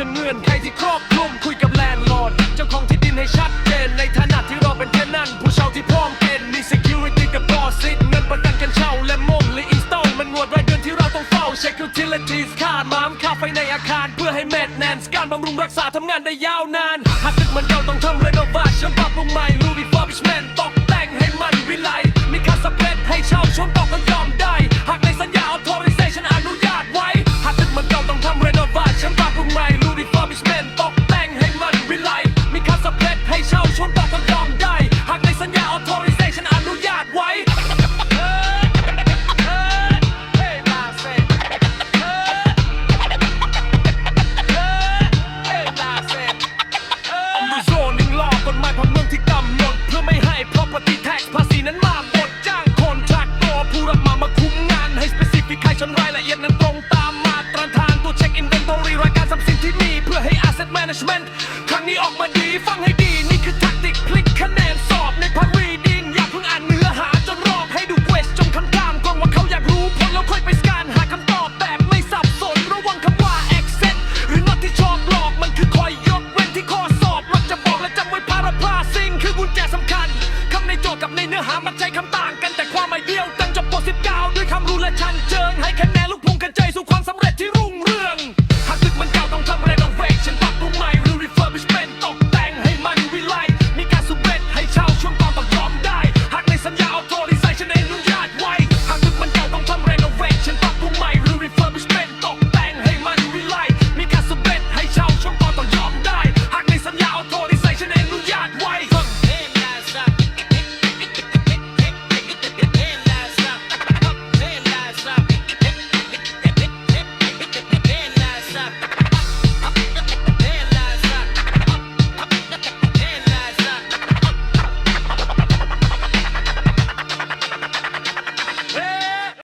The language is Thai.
ฉันเงื่อนใครที่ครอบคลุมคุยกับแลนด์ลอร์ดเจ้าของที่ดินให้ชัดเจนในฐานะที่เราเป็นแค่นั้นผู้เช่าที่พร้อมเกณฑ์มี security กับบอสิดเงินประกันกันเช่าและมงหรืออินสตอลมันงวดรายเดือนที่เราต้องเฝ้าเช็ค utilities ค่าม้ามค่าไฟในอาคารเพื่อให้แมทแนนส์การบำรุงรักษาทำงานได้ยาวนานหากตึกมันเก่าต้องทำ renovation ปรับปรุงใหม่รูบิฟอร์บิชแมนตกแต่งให้มันวิไลมีค่าสเปรดให้เช่าชมต่อก็ยอมได้ นรายละเอียดนั้นตรงตามมาตรฐานตัวเช็คอินเวนทอรี่รายการทรัพย์สินที่มีเพื่อให้ asset management ครั้งนี้ออกมาดีฟังให้ดี นี่คือทักติกคลิกคะแนน